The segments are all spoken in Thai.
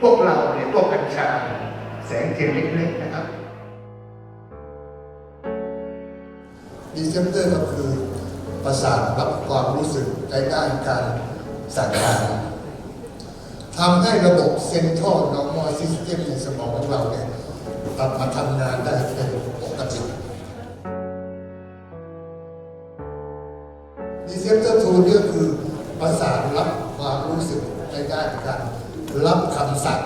พวกเราเนี่ยพวกกัญชาแสงเทียนเล็กๆนะครับ ดีเซปเตอร์ก็คือประสาทรับความรู้สึกในด้านการสั่งการทำให้ระบบเซนทรัลนอร์มอลซิสเต็มในสมองของเราเนี่ยกลับมาทำงานได้เป็นปกติดีเซปเตอร์ทูนี่ก็คือประสาทรับความรู้สึกในด้านการ รับคำสั่ง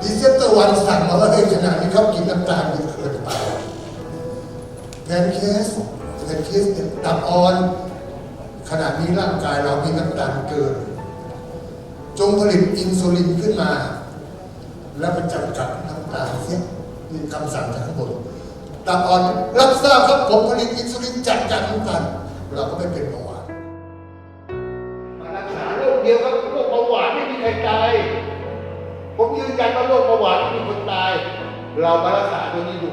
ดีเซปตอวันสั่งมาว่าเฮ้ยขณะนี้เขากินน้ำตาลเยอะเกินไปแพนเคสแพนเคสเนี่ยตับอ่อนขณะนี้ร่างกายเรามีน้ำตาลเกิน จงผลิตอินซูลินขึ้นมา แล้วไปจำกัดน้ำตาลเสียมีคำสั่งจากข้างบนตับอ่อนรับทราบครับผมผลิตอินซูลินจัดการน้ำตาลเราก็ไม่เป็นเบาหวาน เดียวกับโรคเบาหวานไม่มีใครตาย ผมยืนยันว่าโรคเบาหวานไม่มีคนตาย เรามารักษาตัวนี้ดู